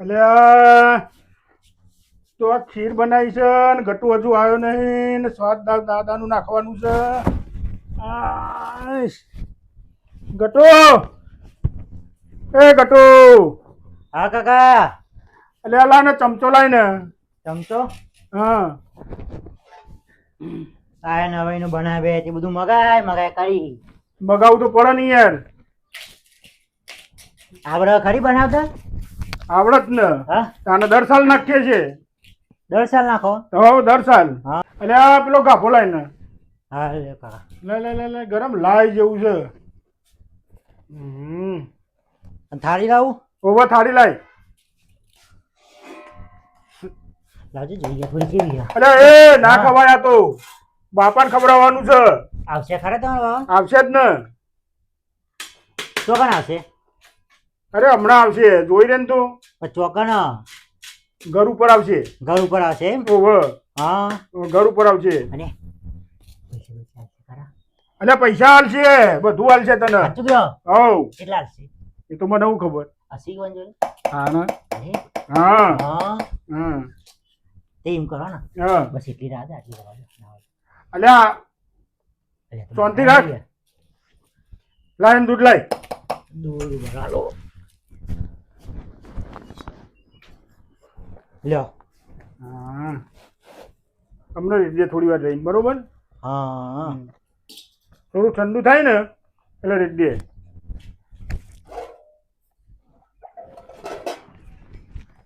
અલ્યા તો આ ખીર બનાવી છે ને ગટુ હજુ આવ્યો નહીં ને સ્વાદ દાદાનું નાખવાનું છે. ગટુ એ ગટુ હા કાકા. એટલે લા ને ચમચો લાય ને ચમચો? હા. આ નવાઈ નું બનાવે તે બધું મગાય મગાય કરી મગાવું તો પડે નહીં યાર. આવડે ખરી બનાવતા? આવડત ને. હા? તાને દર સાલ નાખીએ છે દર સાલ નાખો? તો દર સાલ. હા. આ પેલો ગાફો લાય ને હા લે કાકા લે લે લે લે ગરમ લાય જેવું છે. હમ. થાળી લાવું? ઓવા થાળી લાય લાવજો જોઈએ થોડી કેવી અરે એ ના ખવાય આ તો. બાપાને ખવડાવવાનું છે. આવશે ખરા તમારો આવશે જ ને. ચોકન આવશે. અરે હમણાં આવશે. જોઈ રે ને તું. ચોકન ઘર ઉપર આવશે. ઘર ઉપર આવશે એમ? ઓવ હા. ઘર ઉપર આવશે. અને? અને પૈસા હાલશે. બધું હાલશે તને. હવ. કેટલા હાલશે. એ તો મને હું ખબર? અસી વન જોડે? હા ને? હા. હા. હા તે એમ કરો ને. હા. બસ એટલી રાત આટલી હોય. અલ્યા શાંતિ રાખ. લાઈન દૂધ લાઈ દૂધ ભરાલો. લ્યો. હા. તમને રીતજે થોડી વાર રહીને બરોબર? હા. થોડું ઠંડુ થાય ને એટલે રીતજે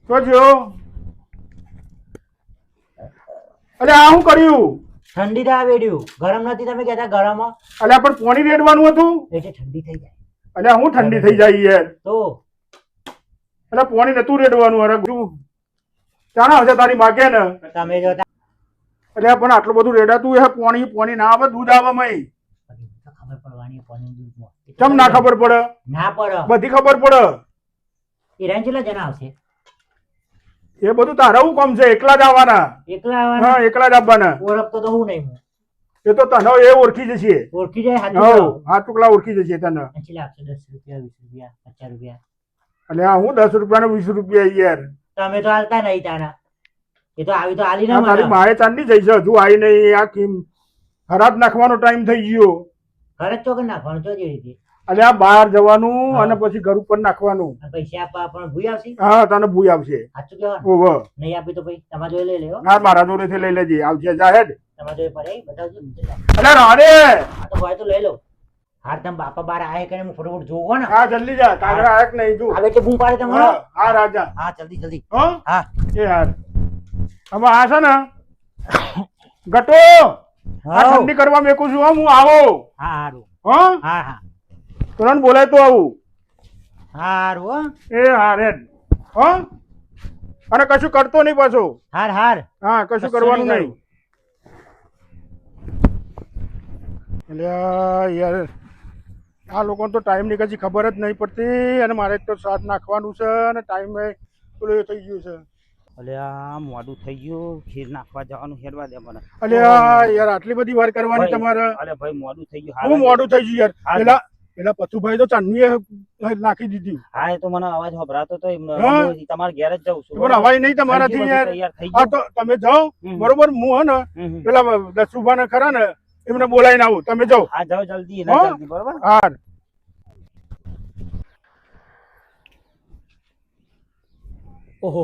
તો જો અરે આ શું કર્યું? ઠંડી થાય વેડ્યું. ગરમ નથી તમે કહેતા ગરમ. અલ્યા પણ પોણી રેડવાનું હતું? એટલે ઠંડી થઈ જાય. અલ્યા હું ઠંડી થઈ જાય. યાર. તો? અલ્યા પોણી નતું રેડવાનું અરે શું ચાણા હશે તારી માગે ને. તમે જો તા- પણ આટલું બધું રેડાતું હે પોણી પોણી ના આવે દૂધ આવે મય. ખબર પડવાની પાણી દૂધમાં. કેમ ના ખબર પડે? ના પડે. બધી ખબર પડે. એ રાંચી કેટલા જણા આવશે. એ બધું તારા હું કામ છે? એકલા જ આવવાના? એકલા આવવાના? હા એકલા જ આવવાના. ઓળખતો તો હું નહીં એ તો તને એ ઓળખી જશે. ઓળખી જાય હાથું ટુકડા ઓળખી જશે તને. એટલે દસ રૂપિયા વીસ રૂપિયા પચાસ રૂપિયા. એટલે હું દસ રૂપિયા વીસ રૂપિયા યાર. તમે તો હાલતા નહીં તારા. એ તો આવી તો હાલી ના મારી માએ ચાંદી થઈ છે. હજુ આવી નહીં. આ કેમ? ખરાબ નાખવાનો ટાઈમ થઈ ગયો. ઘરે તો કે નાખવાનો? તો જે રીતે? અને આ બહાર જવાનું અને પછી ઘર ઉપર નાખવાનું. પૈસા આપવા પણ ભૂઈ આવશે? હા તને ભૂઈ આવશે. સાચું કહેવાનું? ઓહો. નહીં આપી તો ભાઈ તમારે જોઈ લઈ લેવો. હા મારા જોડેથી લઈ લેજે. આવશે જાહેર તમારે જોઈ પડે બતાવજો. અરે રાડે! તો ભાઈ તો લઈ લો. હાર તમ બાપા બાર આય કરીને હું ફટાફટ જોવો ને. હા જલ્દી જા. કાગડા આયક નહીં જો. આવે કે બૂમ પાડે તમે હા. રાજા. હા જલ્દી જલ્દી. હો? હા. એ હાર. હવે આ છે ને ગટો. હા. ઠંડી કરવા મેકું છું હો, આવો. હા હારું. હો? હા હા. તુરંત બોલાય તો આવું. હારું હો. એ હારે હો? અને કશું કરતો નહીં પાછો. હાર હાર. હા કશું કરવાનું નહીં એટલે યાર. આ લોકોને તો ટાઈમની કશી ખબર જ નહીં પડતી અને મારે તો સાથ નાખવાનું છે અને ટાઈમ પેલું થઈ ગયું છે. અલે આ મોડું થઈ ગયું. ખીર નાખવા જવાનું હેરવા દે મને. એટલે યાર આટલી બધી વાર કરવાની તમારે? અલે ભાઈ મોડું થઈ ગયું. હું મોડું થઈ ગયું યાર. પેલા પેલા પથુભાઈ તો ચાંદની નાખી દીધી. હા એ તો મને અવાજ સંભળાતો તો તમારા ઘેર જ જાઉં છું. પણ અવાજ નહીં તમારાથી યાર. હા તો તમે જાઓ. બરોબર હું હે ને. પેલા દસુભા ને ખરા ને એમને બોલાવીને આવું. તમે જાઓ. હા જાઓ જલ્દી જલ્દી બરોબર? હાર ઓહો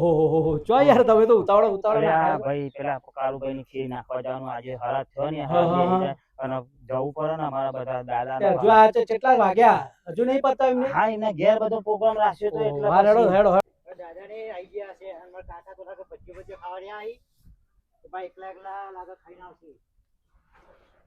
ચો યાર તમે તો ઉતાવળો ઉતાવળો અરે આ નાખો. ભાઈ પેલા કાળુભાઈ ની ખીર નાખવા જવાનું. આજે હરાજ થયો ને હા, હા, હરાજ હા. અને જવું પડે ને અમારા બધા દાદા તે આ કેટલા વાગ્યા? હજુ નહીં પતા એમને? હા એને ઘેર બધો પ્રોગ્રામ રાખ્યો તો એટલે હેડો હેડો હેડો. દાદાને આઈ ગયા છે. અને કાકા તો લાગે ભજીયો ભજીયો ખાવા રહ્યા આઈ એકલા એકલા લાગે ખાઈને આવશે શું કહેતા હતા આપણે? શું કહેતા હેડો જઈએ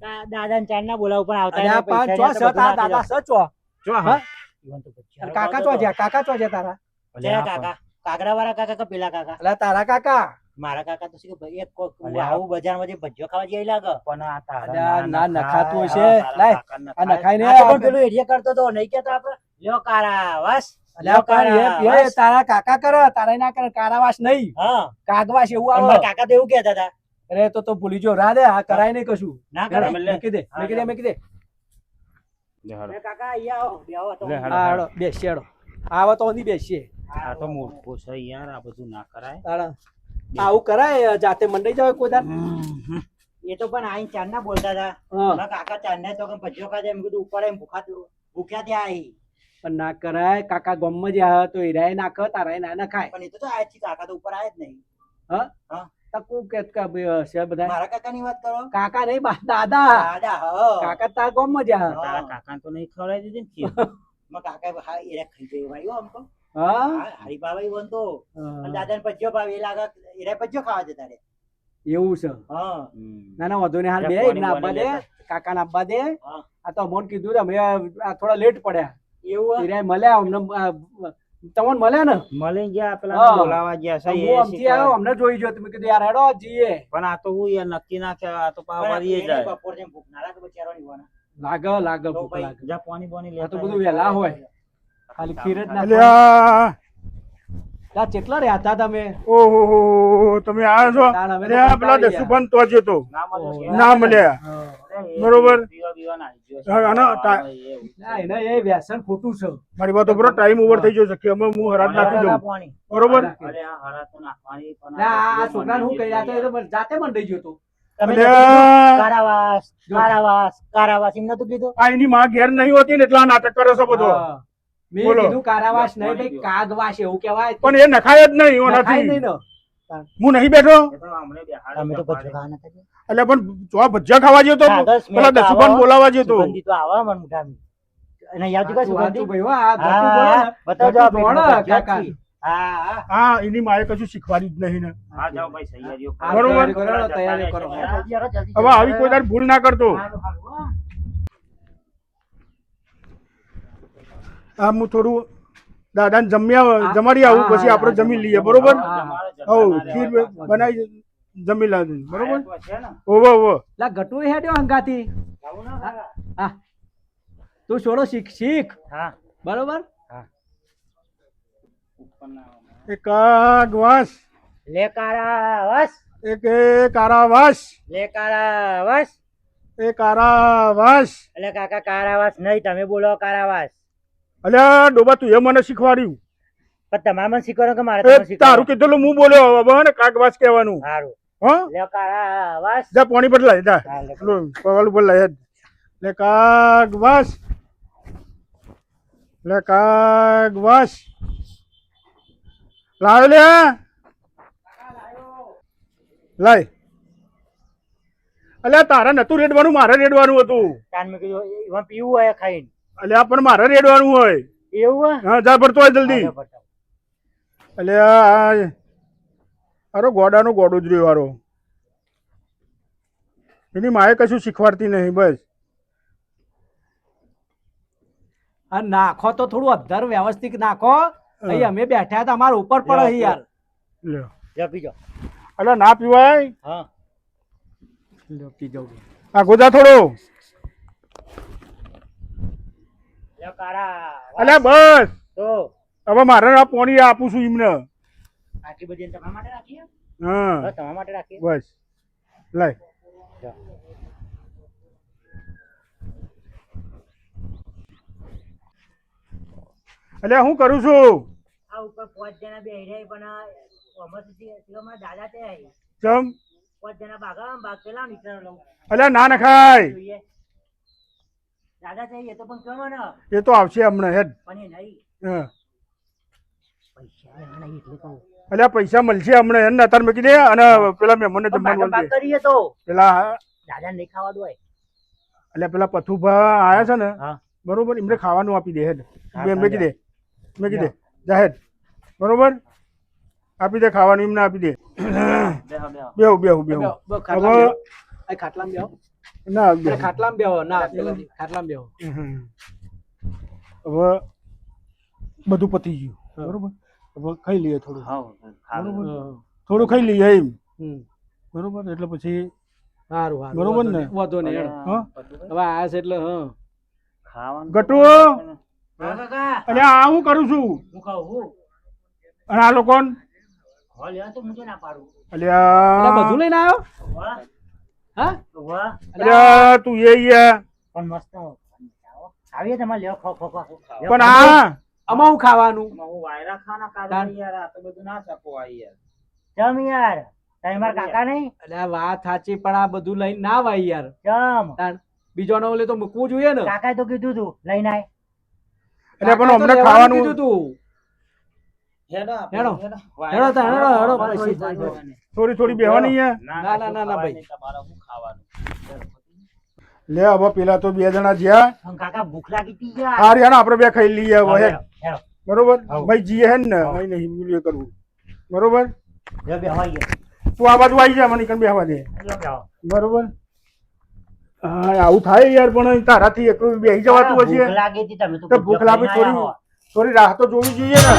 દાદા ચાર ના બોલાવ પણ આવતા પાંચ છે તારા દાદા. છે હા? કાકા ચો છે કાકા ચો છે તારા? અલે જય આ કાકા. કાગડા વાળા કાકા કે પેલા કાકા? અલા તારા કાકા? મારા કાકા તો શું કે ભાઈ એક. આવું બજારમાં જે ભજીયો ખાવા જઈ લાગે પણ આ તારા ના નખાતું છે હશે. લાય, આ નખાય. નખાય ને પણ પેલું એરિયા કરતો તો નહીં કેતો આપડે લ્યો કારા વાસ અલ્યા કારા એ તારા કાકા કરે તારા ના કરે કારાવાસ નહીં. હા. કાગવાસ એવું આવે. કાકા તો એવું કહેતા હતા. અરે તો તો ભૂલી જો રા દે આ કરાય નહીં કશું. ના હેડો, મૂકી દે મૂકી દે મૂકી દે લે હાલો. અરે કાકા અહીંયા આવો બેહો તો. હેડો, બેસીએ હેડો આવો તો અહીં બેસીએ. આ તો મૂર્ખો છે યાર આ બધું ના કરાય. તારા આવું કરાય જાતે મંડાઈ જાવ કોઈ દાડ એ તો પણ આઈ ચાર ના બોલતા હતા. કાકા ચાર ને તો કે ભજીયો ખાધે મેં કીધું ઉપર એમ ભૂખા ભૂખ્યા ત્યાં આવી પણ ના કરાય કાકા ગમ જ આવે તો હીરાય નાખે તારાય ના ખાય. પણ એ તો તો આયા છે, કાકા તો ઉપર આવે જ નહીં. તકુ કે કે બધા મારા કાકા વાત કરો? કાકા નહીં બા દાદા. દાદા હા. કાકા તાર ગમમાં જ તારા કાકાને તો નહીં ખવડાવી દીધી ને ખીર. મારા કાકા હા એરા ખાઈ ગઈ ભાઈ આમ તો. હા? હા, હરી અને હા, દાદા ને એ લાગે એરા ભજીયો ખાવા જતા રે. એવું છે? હા. ના ના વાંધો નહીં હાલ બે ના આપવા દે કાકા ના આપવા દે. આ તો અમોન કીધું ને અમે આ થોડા લેટ પડ્યા. એવું? હીરાય મળ્યા અમને તમને મળ્યા ને? મળી ગયા પેલા. બોલાવા ગયા છે હું અમથી આવ્યો અમને જોઈ ગયો તમે કીધું યાર હેડો જઈએ. પણ આ તો હું યાર નક્કી ના કહેવાય આ તો પાવ પણ વાળીએ એને જાય બપોર જેમ ભૂખ ના લાગે બચારો ની લાગે લાગે તો ભૂખ લાગે. જા પાણી પાણી લે તો બધું વેલા હોય. ખાલી ખીર જ ના લ્યા લા કેટલા રહ્યા હતા તમે? ઓહો હો તમે આવ્યા છો? પેલા દસુભાન તો જ હતો ના મળ્યો. હા. બરોબર. પીવા બીવા ના આવી ગયો છે. હા, આનો ટા- હા, એવું. ના એને એ વ્યસન ખોટું છે. મારી વાત ઉપર ટાઈમ ઓવર થઈ જશે કે અમે હું હરાજ નાખી દઉં. બરોબર? તો છોકરાને હું કહી રહ્યા તો જાતે મંડાઈ ગયો તો? કારાવાસ કારાવાસ કારાવાસ એમ નતું કીધું. આ એની માં ઘેર નહીં હોતી ને એટલા નાટક કરે છે બધો. મેં. કીધું કારાવાસ નહીં ભાઈ કાગવાસ એવું કહેવાય. પણ એ નખાય જ નહીં નખાય ઓનાથી. નહીં હું નહીં બેઠો? તો તમે તો ગયા? એટલે પણ જો ભજીયા ખાવા જતો પેલા તો દસુભાન. બોલાવા જતો સુગંધી તો આવા મન મોઢામાં. અને યાદ સાચું, સુગંધી? ભાઈ, આ હા, બોલો ને. બતાવજો આ ઘરનું પેટમાં ધોળા ભજીયા કાકા. હા, હા. એની માએ કશું શીખવાડી જ નહીં ને હા જાઓ ભાઈ તૈયારીઓ કરો. બરોબર. કરો, તૈયારી કરો. હવે આવી કોઈ તાર ભૂલ ના કરતો. આ હું થોડું દાદાને જમ્યા જમાડી આવું પછી આપણે જમી લઈએ બરોબર હા, હવ ખીર બનાવી જમી લાવજો બરોબર? ઓવો ઓવો લા ગટુ હેડ્યો આવું હા તું છોડો શીખ શીખ. હા. બરોબર? એક કાગવાસ લે કારાવાસ. એક એ કારાવાસ. લે કારાવાસ. એ કારાવાસ. એટલે કાકા કારાવાસ નહીં તમે બોલો કારાવાસ. અલ્યા ડોબા તું એ મને શીખવાડ્યું. પણ તમારે મને શીખવાડો કે મારે તારું કીધેલું હું બોલ્યો હવે ને કાગવાસ કહેવાનું. સારું જા પાણી બદલાય જા. હા, લે. પેલું પવાલું બદલાય જ. લે લે કાગવાસ લાવ લે લાય. અલ્યા તારા નતું રેડવાનું મારે રેડવાનું હતું. કાન મેં કીધું એમાં પીવું હોય ખાઈને. અલ્યા પણ મારે રેડવાનું હોય. એવું હા જા ભરતો હોય જલ્દી. અલ્યા આ અરે ગોડાનો ગોડો જ રહ્યો હારો એની માએ કશું શીખવાડતી નહીં બસ. આ નાખો તો થોડું અધર વ્યવસ્થિત નાખો. અહીં અમે બેઠા હતા અમારા ઉપર પડે યાર. લ્યો. જા પીજો અલ્યા ના પીવાય? હા. લ્યો, પી. આ ગોદા થોડો. લે અલ્યા બસ. તો. હવે મારે આ પોણી આપું છું એમને. આટલી બધી તમારા માટે રાખીએ હા? તમારા માટે રાખીએ બસ. લાય. એટલે હું કરું છું? આ ઉપર પાંચ જણા બે રહ્યા પણ શિવમાં દાદા તે આવી ચમ? પાંચ જણા ભાગા ભાગ પેલા નીકળ લઉં. અલ્યા ના નખાય. દાદા તે એ તો પણ ને. એ તો આવશે હમણાં હેડ. પણ એ નહીં. હા. પૈસા નહીં એટલે કહું. અલ્યા પૈસા મળશે હમણાં એને અત્યારે મૂકી દે અને પેલા મહેમાનને જમવાનું તો. પેલા દાદા નહીં ખાવા દો એટલે પેલા પથુભા આયા છે ને બરોબર એમને ખાવાનું આપી દે હેડ. મેં દે. મેકી દે. જાહેર બરોબર? આપી દે ખાવાનું એમને આપી દે. બેહો, બેહો. બેહુ. હવે ખાટલામાં બેહો. ના ખાટલામાં બેહો. ના ખાટલામાં બેહો. હવે બધું પતી ગયું. બરોબર? ખાઈ લઈએ થોડું. હા બરોબર. થોડું ખાઈ લઈએ એમ. હમ. બરોબર? એટલે પછી સારું સારું બરોબર ને? વાંધો નહીં હવે આ છે એટલે હા. ખાવાનું ગટુ! અને આ હું કરું છું? હું કહું હું? અને આ લોકો તો હું તો ના પાડું. એટલે અલ્યા બધું લઈને આવ્યો? હા? અલ્યા તું એ યાર પણ મસ્ત. આવીએ તમારે લ્યો ખો ખો ખો. પણ આ હું ખાવાનું? હું વાયરા ખાના તાન. યાર આ તો બધું ના સપવાય યાર. જમ યાર તમે મારા કાકા નહીં? એટલે વાત સાચી પણ આ બધું લઈને ના વાય યાર. જમ બીજો નો ઓલે તો મૂકવું જોઈએ ને. કાકાએ તો કીધું તું લઈને આય. એટલે પણ અમને ખાવાનું કીધું તું. થોડી થોડી બેહવાની ના, ના, ના, ના, ભાઈ. તમારે હું ખાવાનું? લે હવે પેલા તો બે જણા જ્યાં. કાકા ભૂખ લાગી હતી યાર. હાર ને આપણે બે ખાઈ લઈએ હવે. બરોબર? ભાઈ જીએ હે ને ભાઈ નહીં મૂલ્ય કરવું બરોબર? લ્યો, બેહો ગયા તું આ બાજુ આવી જા મને બે બેહવા દે. બરોબર? હા આવું થાય યાર પણ તારાથી એકલું બેહી જવાતું ભૂખ હશે. લાગી હતી તમે તો તો ભૂખ લાગી થોડી થોડી રાહ તો જોવી જોઈએ ને.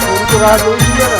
થોડી તો રાહ જોવી જોઈએ ને.